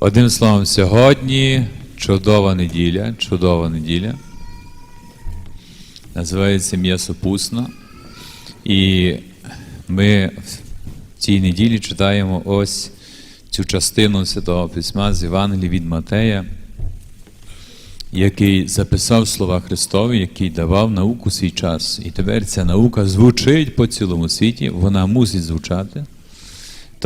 Одним словом, сьогодні чудова неділя, чудова неділя. Називається М'ясопусна. І ми в цій неділі читаємо ось цю частину Святого Письма з Євангелії від Матея, який записав слова Христові, який давав науку свій час. І тепер ця наука звучить по цілому світі, вона мусить звучати.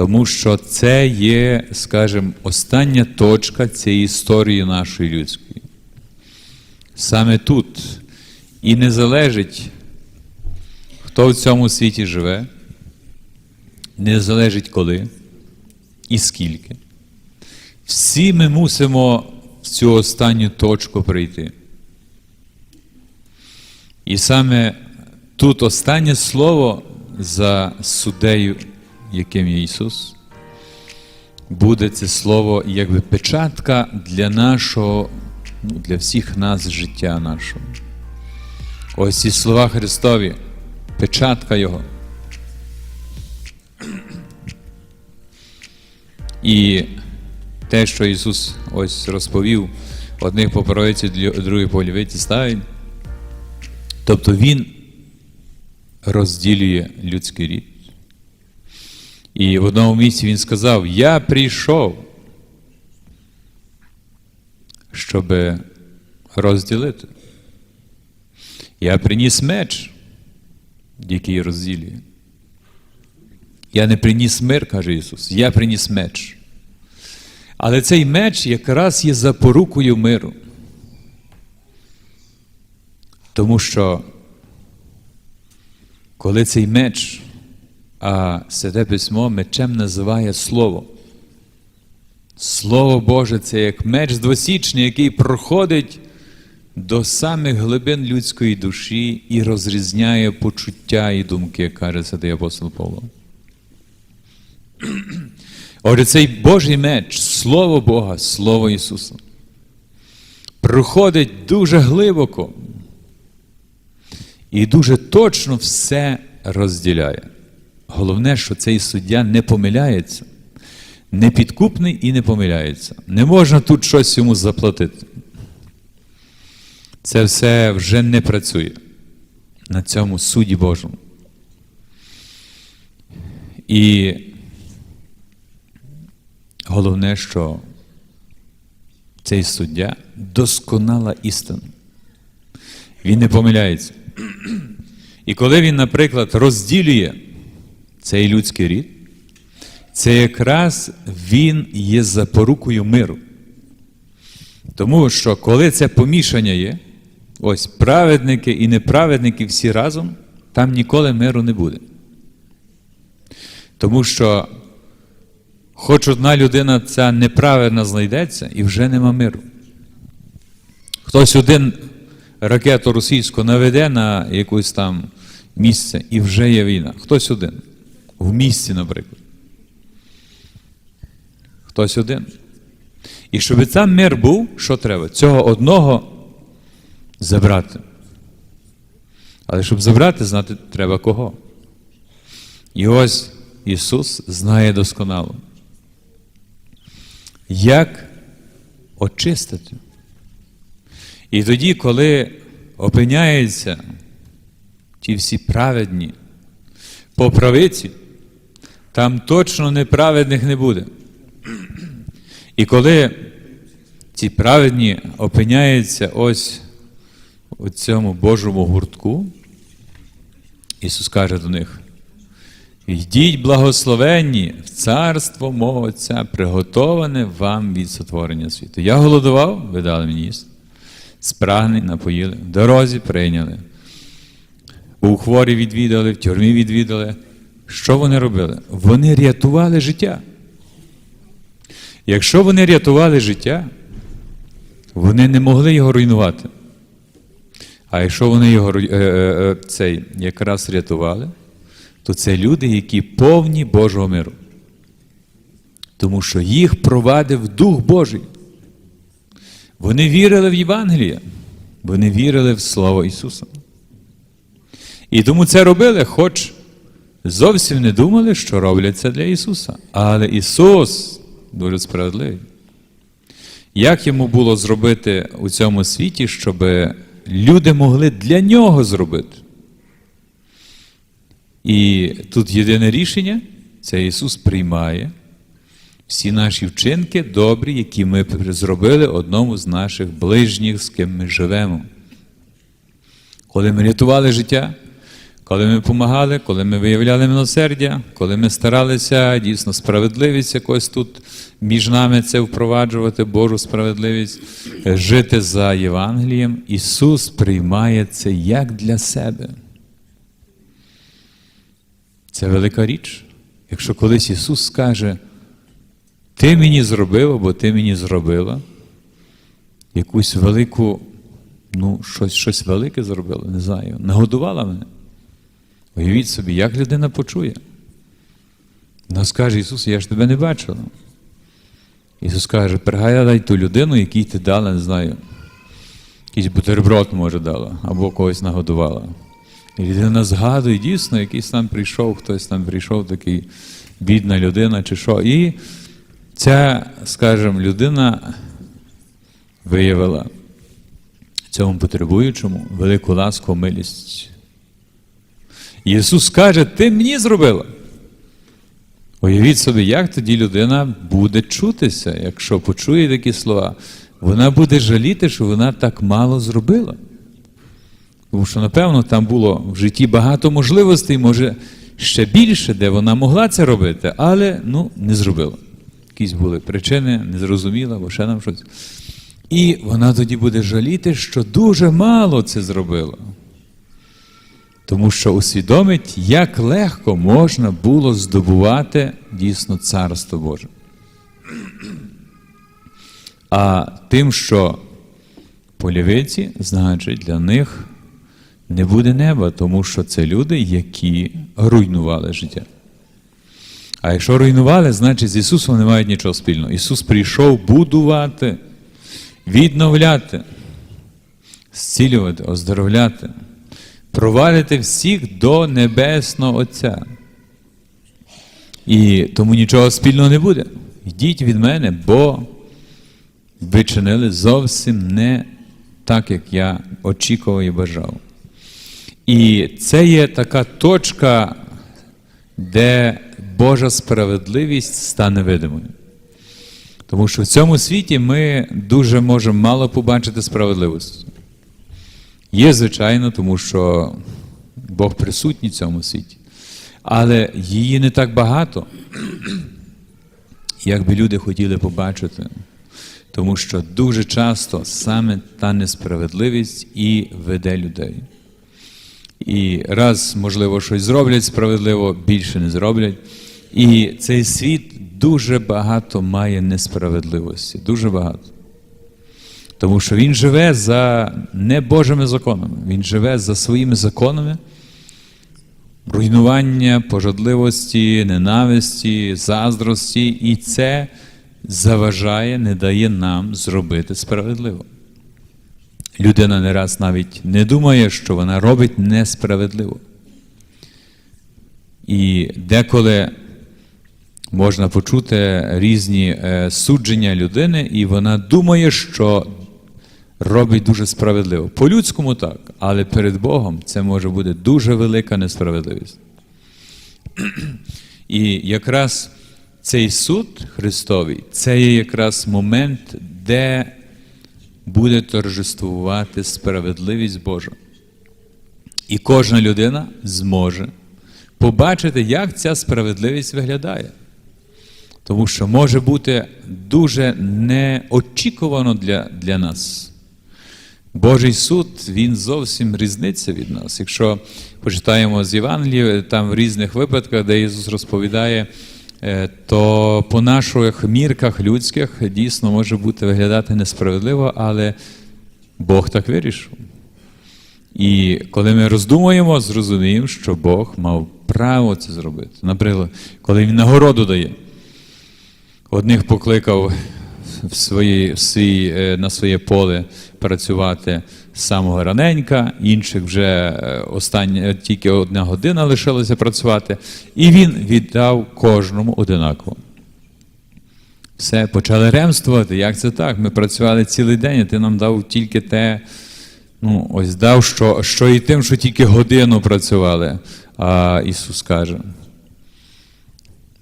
Тому що це є, скажімо, остання точка цієї історії нашої людської. Саме тут і не залежить, хто в цьому світі живе, не залежить коли і скільки. Всі ми мусимо в цю останню точку прийти. І саме тут останнє слово за суддею яким є Ісус, буде це слово якби печатка для нашого, ну, для всіх нас життя нашого. Ось ці слова Христові, печатка Його. І те, що Ісус ось розповів, одних по правиці, других по лівиці ставить, тобто Він розділює людський рід. І в одному місці він сказав: Я прийшов, щоб розділити. Я приніс меч, який розділює. Я не приніс мир, каже Ісус, я приніс меч. Але цей меч якраз є запорукою миру. Тому що, коли цей меч а Святе Письмо мечем називає Слово. Слово Боже це як меч двосічний, який проходить до самих глибин людської душі і розрізняє почуття і думки, каже святий апостол Павло. Отже, цей Божий меч, Слово Бога, Слово Ісуса, проходить дуже глибоко і дуже точно все розділяє. Головне, що цей суддя не помиляється, не підкупний і не помиляється. Не можна тут щось йому заплатити. Це все вже не працює на цьому суді Божому. І головне, що цей суддя досконала істина. Він не помиляється. І коли він, наприклад, розділює цей людський рід, це якраз він є запорукою миру. Тому що коли це помішання є, ось праведники і неправедники всі разом, там ніколи миру не буде. Тому що хоч одна людина ця неправильна знайдеться і вже нема миру. Хтось один ракету російську наведе на якусь там місце і вже є війна. Хтось один в місті, наприклад. Хтось один. І щоб там мир був, що треба? Цього одного забрати. Але щоб забрати, знати треба кого. І ось Ісус знає досконало. Як очистити? І тоді, коли опиняються ті всі праведні по правиці, там точно неправедних не буде. І коли ці праведні опиняються ось у цьому Божому гуртку, Ісус каже до них: йдіть благословенні в царство мого Отця, приготоване вам від сотворення світу. Я голодував, ви дали мені їсти. Спрагнень напоїли, в дорозі прийняли. У хворі відвідали, в тюрмі відвідали. Що вони робили? Вони рятували життя. Якщо вони рятували життя, вони не могли його руйнувати. А якщо вони його е, е, цей, якраз рятували, то це люди, які повні Божого миру. Тому що їх провадив Дух Божий. Вони вірили в Євангеліє, вони вірили в Слово Ісуса. І тому це робили, хоч зовсім не думали, що роблять це для Ісуса. Але Ісус дуже справедливий. Як йому було зробити у цьому світі, щоб люди могли для нього зробити? І тут єдине рішення це Ісус приймає всі наші вчинки добрі, які ми зробили одному з наших ближніх, з ким ми живемо. Коли ми рятували життя, коли ми допомагали, коли ми виявляли милосердя, коли ми старалися дійсно справедливість якось тут між нами це впроваджувати, Божу справедливість, е, жити за Євангелієм, Ісус приймає це як для себе. Це велика річ. Якщо колись Ісус скаже, ти мені зробив або ти мені зробила якусь велику, ну, щось, щось велике зробила, не знаю, нагодувала мене. Уявіть собі, як людина почує. Вона скаже, Ісус, я ж тебе не бачила. Ісус каже, пригадай ту людину, якій ти дала, не знаю, якийсь бутерброд, може, дала, або когось нагодувала. І людина згадує, дійсно, якийсь там прийшов, хтось там прийшов, такий бідна людина чи що. І ця, скажімо, людина виявила цьому потребуючому велику ласку, милість. Ісус каже, ти мені зробила. Уявіть собі, як тоді людина буде чутися, якщо почує такі слова. Вона буде жаліти, що вона так мало зробила. Тому що, напевно, там було в житті багато можливостей, може, ще більше, де вона могла це робити, але ну, не зробила. Якісь були причини, не зрозуміла, або ще нам щось. І вона тоді буде жаліти, що дуже мало це зробила. Тому що усвідомить, як легко можна було здобувати дійсно Царство Боже. А тим, що полівиці, значить, для них не буде неба, тому що це люди, які руйнували життя. А якщо руйнували, значить з Ісусом не мають нічого спільного. Ісус прийшов будувати, відновляти, зцілювати, оздоровляти, провалити всіх до Небесного Отця. І тому нічого спільного не буде. Йдіть від мене, бо ви чинили зовсім не так, як я очікував і бажав. І це є така точка, де Божа справедливість стане видимою. Тому що в цьому світі ми дуже можемо мало побачити справедливості. Є, звичайно, тому що Бог присутній в цьому світі. Але її не так багато, як би люди хотіли побачити. Тому що дуже часто саме та несправедливість і веде людей. І раз, можливо, щось зроблять справедливо, більше не зроблять. І цей світ дуже багато має несправедливості, дуже багато. Тому що він живе за не Божими законами, він живе за своїми законами руйнування, пожадливості, ненависті, заздрості, і це заважає, не дає нам зробити справедливо. Людина не раз навіть не думає, що вона робить несправедливо. І деколи можна почути різні е, судження людини, і вона думає, що робить дуже справедливо. По-людському так, але перед Богом це може бути дуже велика несправедливість. І якраз цей суд Христовий це є якраз момент, де буде торжествувати справедливість Божа. І кожна людина зможе побачити, як ця справедливість виглядає. Тому що може бути дуже неочікувано для, для нас. Божий суд, він зовсім різниця від нас. Якщо почитаємо з Євангелії, там в різних випадках, де Ісус розповідає, е, то по наших мірках людських дійсно може бути виглядати несправедливо, але Бог так вирішив. І коли ми роздумуємо, зрозуміємо, що Бог мав право це зробити. Наприклад, коли Він нагороду дає, одних покликав в свої, в свій, е, на своє поле працювати з самого раненька, інших вже е, остання, тільки одна година лишилася працювати, і він віддав кожному одинаково. Все, почали ремствувати. Як це так? Ми працювали цілий день, а ти нам дав тільки те, ну, ось дав, що, що і тим, що тільки годину працювали. А Ісус каже: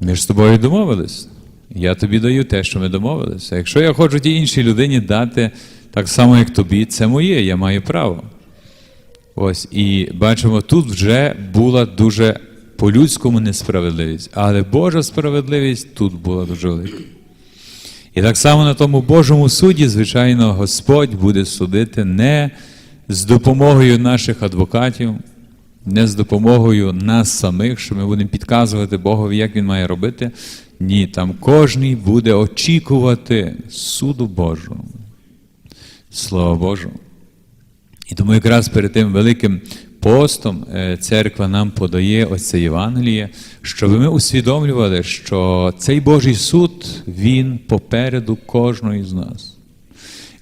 ми ж з тобою домовились. Я тобі даю те, що ми домовилися. Якщо я хочу тій іншій людині дати так само, як тобі, це моє, я маю право. Ось, і бачимо, тут вже була дуже по-людському несправедливість, але Божа справедливість тут була дуже велика. І так само на тому Божому суді, звичайно, Господь буде судити не з допомогою наших адвокатів, не з допомогою нас самих, що ми будемо підказувати Богові, як він має робити. Ні, там кожний буде очікувати суду Божого. Слава Божу. І тому якраз перед тим великим постом е, церква нам подає оце Євангеліє, щоб ми усвідомлювали, що цей Божий суд, він попереду кожного з нас.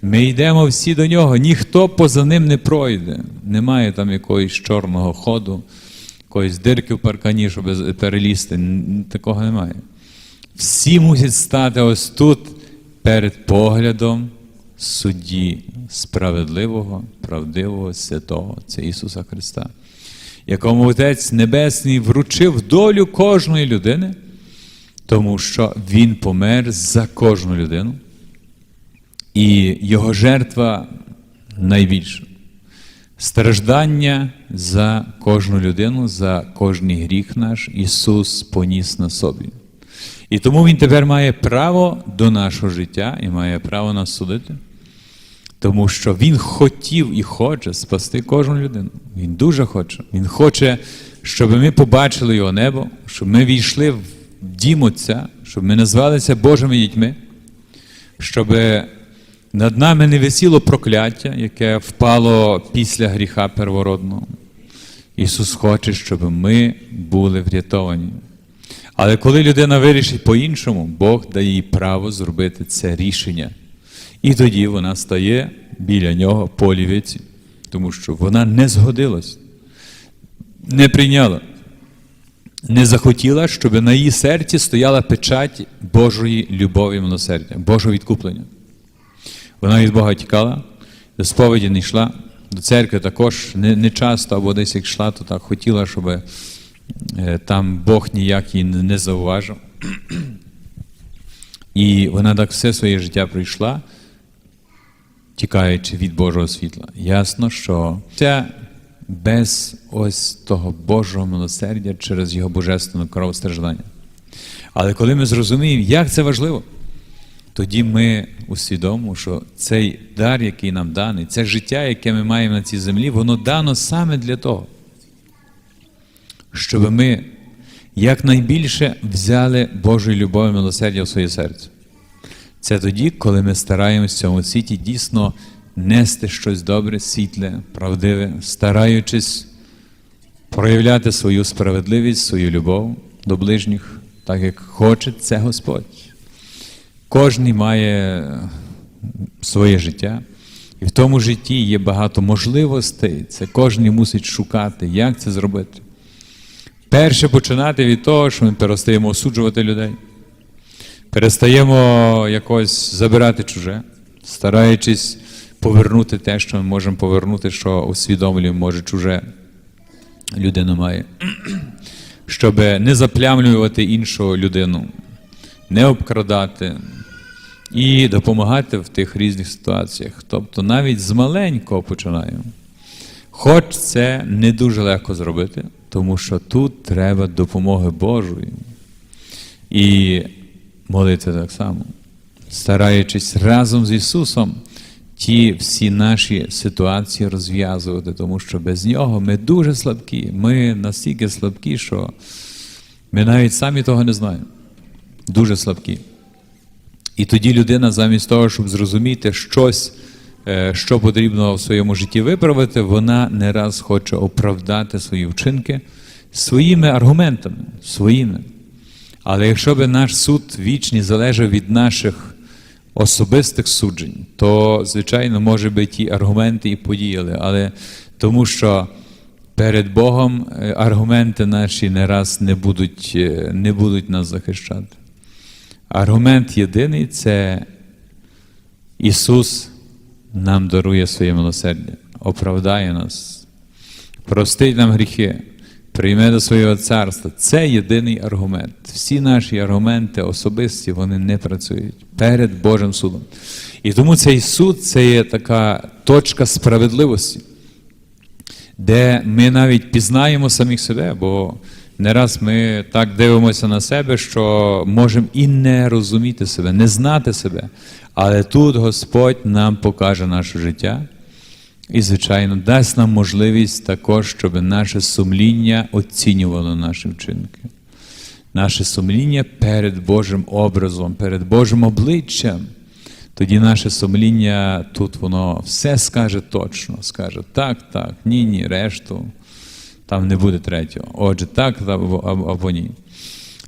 Ми йдемо всі до нього, ніхто поза ним не пройде. Немає там якогось чорного ходу, якоїсь дирки в паркані, щоб перелізти. Такого немає. Всі мусять стати ось тут перед поглядом судді справедливого, правдивого, святого, це Ісуса Христа, якому Отець Небесний вручив долю кожної людини, тому що Він помер за кожну людину, і Його жертва найбільша. Страждання за кожну людину, за кожний гріх наш Ісус поніс на собі. І тому Він тепер має право до нашого життя і має право нас судити. Тому що Він хотів і хоче спасти кожну людину. Він дуже хоче. Він хоче, щоб ми побачили його небо, щоб ми війшли в дім Отця, щоб ми назвалися Божими дітьми, щоб над нами не висіло прокляття, яке впало після гріха первородного. Ісус хоче, щоб ми були врятовані. Але коли людина вирішить по-іншому, Бог дає їй право зробити це рішення. І тоді вона стає біля нього по лівиці, тому що вона не згодилась, не прийняла, не захотіла, щоб на її серці стояла печать Божої любові милосердя, Божого відкуплення. Вона від Бога тікала, до сповіді не йшла, до церкви також не, не часто, або десь як йшла, то так хотіла, щоб там Бог ніяк її не зауважив. І вона так все своє життя пройшла, тікаючи від Божого світла. Ясно, що це без ось того Божого милосердя через його божественну кров. Але коли ми зрозуміємо, як це важливо, тоді ми усвідомимо, що цей дар, який нам даний, це життя, яке ми маємо на цій землі, воно дано саме для того, щоб ми якнайбільше взяли Божої любові милосердя в своє серце. Це тоді, коли ми стараємося в цьому світі дійсно нести щось добре, світле, правдиве, стараючись проявляти свою справедливість, свою любов до ближніх, так як хоче це Господь. Кожний має своє життя, і в тому житті є багато можливостей. Це кожен мусить шукати, як це зробити. Перше починати від того, що ми перестаємо осуджувати людей, перестаємо якось забирати чуже, стараючись повернути те, що ми можемо повернути, що усвідомлюємо, може, чуже людина має, щоб не заплямлювати іншу людину, не обкрадати і допомагати в тих різних ситуаціях. Тобто навіть з маленького починаємо. Хоч це не дуже легко зробити, тому що тут треба допомоги Божої. І молити так само, стараючись разом з Ісусом ті всі наші ситуації розв'язувати, тому що без нього ми дуже слабкі. Ми настільки слабкі, що ми навіть самі того не знаємо. Дуже слабкі. І тоді людина, замість того, щоб зрозуміти щось, що потрібно в своєму житті виправити, вона не раз хоче оправдати свої вчинки своїми аргументами, своїми. Але якщо би наш суд вічний залежав від наших особистих суджень, то, звичайно, може би ті аргументи і подіяли. Але тому що перед Богом е, аргументи наші не раз не будуть, е, не будуть нас захищати. Аргумент єдиний це Ісус нам дарує своє милосердя, оправдає нас, простить нам гріхи, прийме до свого царства. Це єдиний аргумент. Всі наші аргументи особисті вони не працюють перед Божим судом. І тому цей суд це є така точка справедливості, де ми навіть пізнаємо самих себе, бо не раз ми так дивимося на себе, що можемо і не розуміти себе, не знати себе. Але тут Господь нам покаже наше життя і, звичайно, дасть нам можливість також, щоб наше сумління оцінювало наші вчинки. Наше сумління перед Божим образом, перед Божим обличчям. Тоді наше сумління тут воно все скаже точно, скаже так, так, ні, ні, решту там не буде третього. Отже, так або, ні.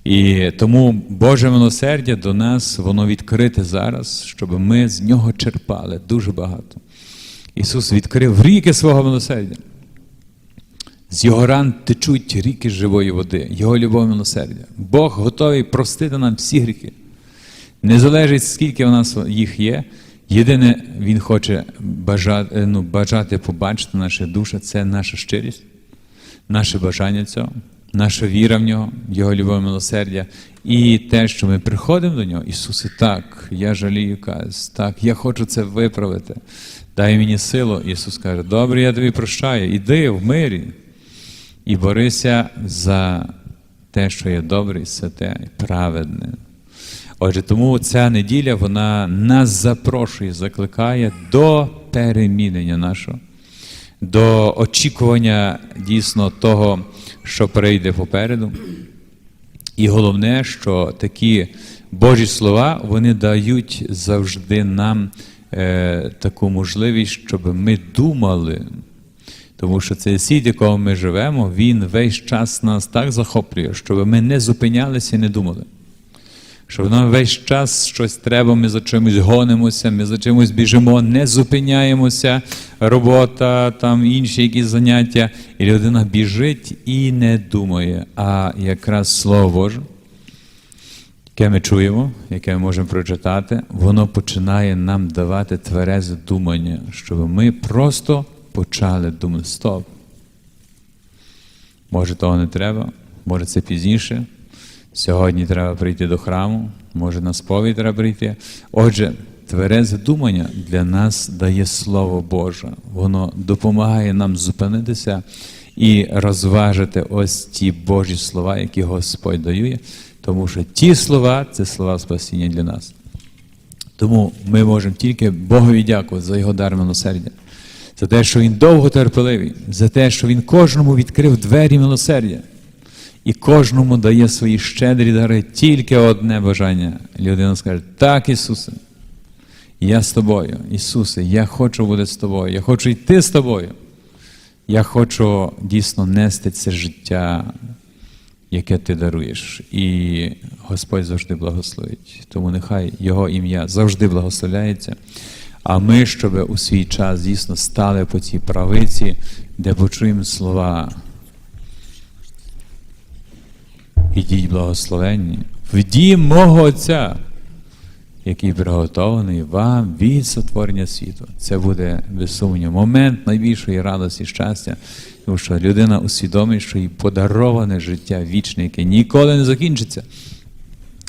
І тому Боже милосердя до нас, воно відкрите зараз, щоб ми з нього черпали дуже багато. Ісус відкрив ріки свого милосердя. З його ран течуть ріки живої води, Його любов милосердя. Бог готовий простити нам всі гріхи. Не залежить, скільки у нас їх є. Єдине, Він хоче бажати, ну, бажати побачити наші душі, це наша щирість, наше бажання цього, наша віра в нього, Його любов і милосердя. І те, що ми приходимо до нього, Ісусе, так, я жалію каз, так, я хочу це виправити. Дай мені силу. Ісус каже, добре, я тобі прощаю, іди в мирі і борися за те, що є добре, святе, і праведне. Отже, тому ця неділя вона нас запрошує, закликає до перемінення нашого, до очікування дійсно того, що прийде попереду. І головне, що такі Божі слова вони дають завжди нам е, таку можливість, щоб ми думали. Тому що цей світ, в якому ми живемо, він весь час нас так захоплює, щоб ми не зупинялися і не думали. Щоб нам весь час щось треба, ми за чимось гонимося, ми за чимось біжимо, не зупиняємося, робота, там інші якісь заняття, і людина біжить і не думає. А якраз Слово Боже, яке ми чуємо, яке ми можемо прочитати, воно починає нам давати тверезе думання, щоб ми просто почали думати. Стоп. Може, того не треба, може це пізніше. Сьогодні треба прийти до храму, може на сповідь треба прийти. Отже, тверезе думання для нас дає Слово Боже. Воно допомагає нам зупинитися і розважити ось ті Божі слова, які Господь дає, тому що ті слова це слова спасіння для нас. Тому ми можемо тільки Богові дякувати за його дар милосердя, за те, що Він довго терпеливий, за те, що Він кожному відкрив двері милосердя. І кожному дає свої щедрі дари тільки одне бажання. Людина скаже: Так, Ісусе, я з тобою. Ісусе, я хочу бути з тобою, я хочу йти з тобою. Я хочу дійсно нести це життя, яке ти даруєш. І Господь завжди благословить. Тому нехай Його ім'я завжди благословляється. А ми, щоб у свій час дійсно стали по цій правиці, де почуємо слова. Ідіть благословенні в дім мого Отця, який приготований вам від сотворення світу. Це буде без момент найбільшої радості і щастя, тому що людина усвідомить, що їй подароване життя вічне, яке ніколи не закінчиться.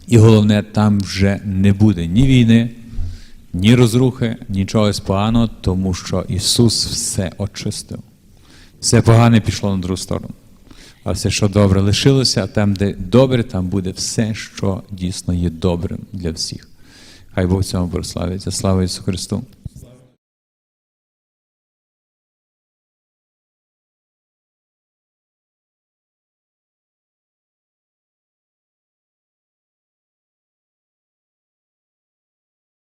І головне, там вже не буде ні війни, ні розрухи, нічого поганого, тому що Ісус все очистив. Все погане пішло на другу сторону. А все, що добре лишилося, там, де добре, там буде все, що дійсно є добрим для всіх. Хай Бог цьому прославиться. Слава Ісусу Христу!